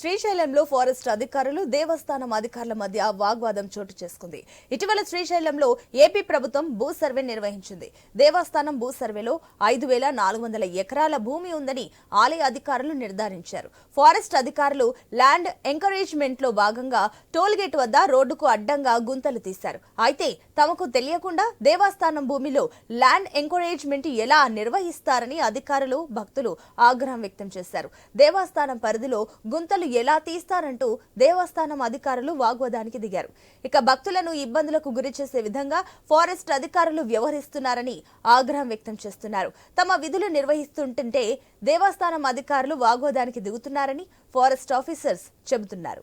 శ్రీశైలంలో ఫారెస్ట్ అధికారులు దేవస్థానం అధికారుల మధ్య వాగ్వాదం చోటు చేసుకుంది. ఇటీవల శ్రీశైలంలో ఏపీ ప్రభుత్వం భూ సర్వే నిర్వహించింది. దేవస్థానం భూ సర్వేలో ఐదు వేల నాలుగు వందల ఎకరాల భూమి ఉందని ఆలయ అధికారులు నిర్ధారించారు. ఫారెస్ట్ అధికారులు ల్యాండ్ ఎంకరేజ్మెంట్లో భాగంగా టోల్ గేట్ వద్ద రోడ్డుకు అడ్డంగా గుంతలు తీశారు. అయితే తమకు తెలియకుండా దేవస్థానం భూమిలో ల్యాండ్ ఎంకరేజ్మెంట్ ఎలా నిర్వహిస్తారని అధికారులు భక్తులు ఆగ్రహం వ్యక్తం చేశారు. దేవస్థానం పరిధిలో గుంతలు ఎలా తీస్తారంటూ దేవస్థానం అధికారులు వాగ్వాదానికి దిగారు. ఇక భక్తులను ఇబ్బందులకు గురి చేసే విధంగా ఫారెస్ట్ అధికారులు వ్యవహరిస్తున్నారని ఆగ్రహం వ్యక్తం చేస్తున్నారు. తమ విధులు నిర్వహిస్తుంటుంటే దేవస్థానం అధికారులు వాగ్వాదానికి దిగుతున్నారని ఫారెస్ట్ ఆఫీసర్స్ చెబుతున్నారు.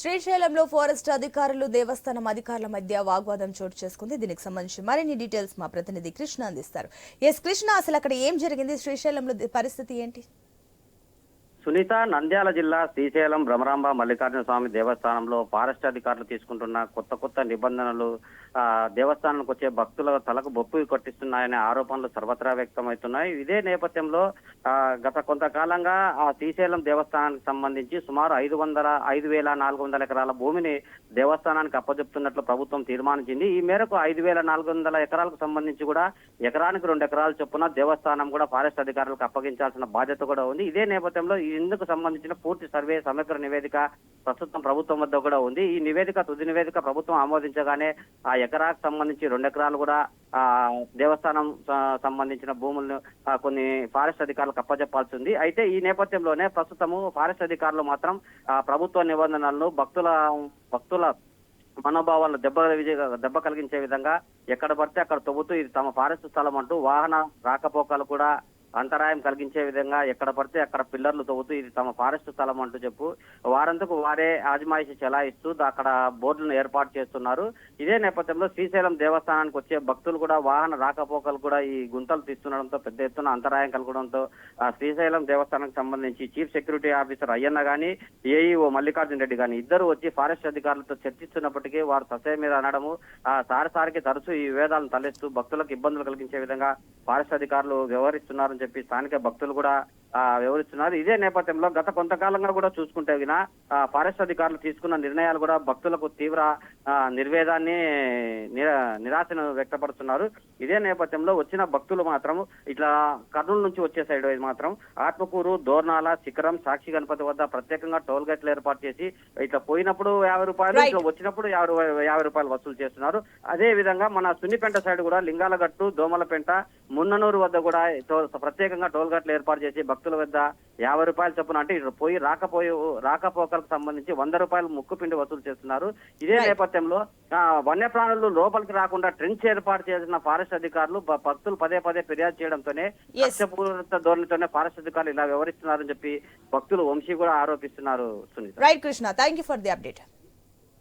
శ్రీశైలంలో ఫారెస్ట్ అధికారులు దేవస్థానం అధికారుల మధ్య వాగ్వాదం చోటు చేసుకుంది. దీనికి సంబంధించి మరిన్ని డీటెయిల్స్ మా ప్రతినిధి కృష్ణ అందిస్తారు. ఎస్ కృష్ణ అసలు అక్కడ ఏం జరిగింది? శ్రీశైలంలో పరిస్థితి ఏంటి? సునీత నంద్యాల జిల్లా శ్రీశైలం భ్రమరాంబ మల్లికార్జున స్వామి దేవస్థానంలో ఫారెస్ట్ అధికారులు తీసుకుంటున్న కొత్త కొత్త నిబంధనలు ఆ దేవస్థానానికి వచ్చే భక్తుల తలకు బొప్పు కొట్టిస్తున్నాయనే ఆరోపణలు సర్వత్రా వ్యక్తమవుతున్నాయి. ఇదే నేపథ్యంలో ఆ గత కొంతకాలంగా ఆ శ్రీశైలం దేవస్థానానికి సంబంధించి సుమారు ఐదు వందల ఐదు వేల నాలుగు వందల ఎకరాల భూమిని దేవస్థానానికి అప్పజెప్తున్నట్లు ప్రభుత్వం తీర్మానించింది. ఈ మేరకు ఐదు వేల నాలుగు వందల ఎకరాలకు సంబంధించి కూడా ఎకరానికి రెండు ఎకరాల చొప్పున దేవస్థానం కూడా ఫారెస్ట్ అధికారులకు అప్పగించాల్సిన బాధ్యత కూడా ఉంది. ఇదే నేపథ్యంలో ఈ ఇందుకు సంబంధించిన పూర్తి సర్వే సమగ్ర నివేదిక ప్రస్తుతం ప్రభుత్వం వద్ద కూడా ఉంది. ఈ నివేదిక తుది నివేదిక ప్రభుత్వం ఆమోదించగానే ఆ ఎకరాకు సంబంధించి రెండు ఎకరాలు కూడా ఆ దేవస్థానం సంబంధించిన భూములను కొన్ని ఫారెస్ట్ అధికారులకు అప్పచెప్పాల్సి ఉంది అయితే ఈ నేపథ్యంలోనే ప్రస్తుతము ఫారెస్ట్ అధికారులు మాత్రం ప్రభుత్వ నిబంధనలను భక్తుల భక్తుల మనోభావాలను దెబ్బ దెబ్బ కలిగించే విధంగా ఎక్కడ పడితే అక్కడ తవ్వుతూ ఇది తమ ఫారెస్ట్ స్థలం అంటూ వాహన రాకపోకలు కూడా అంతరాయం కలిగించే విధంగా ఎక్కడ పడితే అక్కడ పిల్లర్లు తవ్వుతూ ఇది తమ ఫారెస్ట్ స్థలం అంటూ చెప్పు. వారందుకు వారే ఆజమాయిషి చెలాయిస్తూ అక్కడ బోర్డులను ఏర్పాటు చేస్తున్నారు. ఇదే నేపథ్యంలో శ్రీశైలం దేవస్థానానికి వచ్చే భక్తులు కూడా వాహన రాకపోకలు కూడా ఈ గుంతలు తీస్తుండడంతో పెద్ద ఎత్తున అంతరాయం కలగడంతో శ్రీశైలం దేవస్థానానికి సంబంధించి చీఫ్ సెక్యూరిటీ ఆఫీసర్ అయ్యన్న గాని ఏఈఓ మల్లికార్జున రెడ్డి గాని ఇద్దరు వచ్చి ఫారెస్ట్ అధికారులతో చర్చిస్తున్నప్పటికీ వారు ససే మీద అనడము ఆ సారి సారికి తరచూ ఈ విభేదాలను తలెత్తూ భక్తులకు ఇబ్బందులు కలిగించే విధంగా ఫారెస్ట్ అధికారులు వ్యవహరిస్తున్నారని చెప్పి స్థానిక భక్తులు కూడా ఆ, వ్యవహరిస్తున్నారు ఇదే నేపథ్యంలో గత కొంతకాలంగా కూడా చూసుకుంటే వినా ఫారెస్ట్ అధికారులు తీసుకున్న నిర్ణయాలు కూడా భక్తులకు తీవ్ర నిర్వేదాన్ని నిరా- నిరాశను వ్యక్తపరుస్తున్నారు. ఇదే నేపథ్యంలో వచ్చిన భక్తులు మాత్రం ఇట్లా కర్నూలు నుంచి వచ్చే సైడ్ మాత్రం ఆత్మకూరు దోర్నాల శిఖరం సాక్షి గణపతి వద్ద ప్రత్యేకంగా టోల్ గేట్లు ఏర్పాటు చేసి ఇట్లా పోయినప్పుడు యాభై రూపాయలు. ఇట్లా వచ్చినప్పుడు యాభై రూపాయలు- యాభై రూపాయలు వసూలు చేస్తున్నారు. అదే విధంగా మన సున్నిపెంట సైడ్ కూడా లింగాలగట్టు దోమలపెంట మున్ననూరు వద్ద కూడా ప్రత్యేకంగా టోల్ గేట్లు ఏర్పాటు చేసి భక్తుల వద్ద యాభై రూపాయలు చొప్పున అంటే ఇటు పోయి రాకపోయి రాకపోకలకు సంబంధించి వంద రూపాయలు ముక్కు పిండి వసూలు చేస్తున్నారు ఇదే. నేపథ్యంలో వన్యప్రాణులు లోపలికి రాకుండా ట్రెంచ్ ఏర్పాటు చేసిన ఫారెస్ట్ అధికారులు భక్తులు పదే పదే ఫిర్యాదు చేయడంతోనే. కక్షపూరిత ధోరణితోనే ఫారెస్ట్ అధికారులు ఇలా వ్యవహరిస్తున్నారని చెప్పి భక్తులు వంశీ కూడా ఆరోపిస్తున్నారు Sunitha right Krishna thank you for the update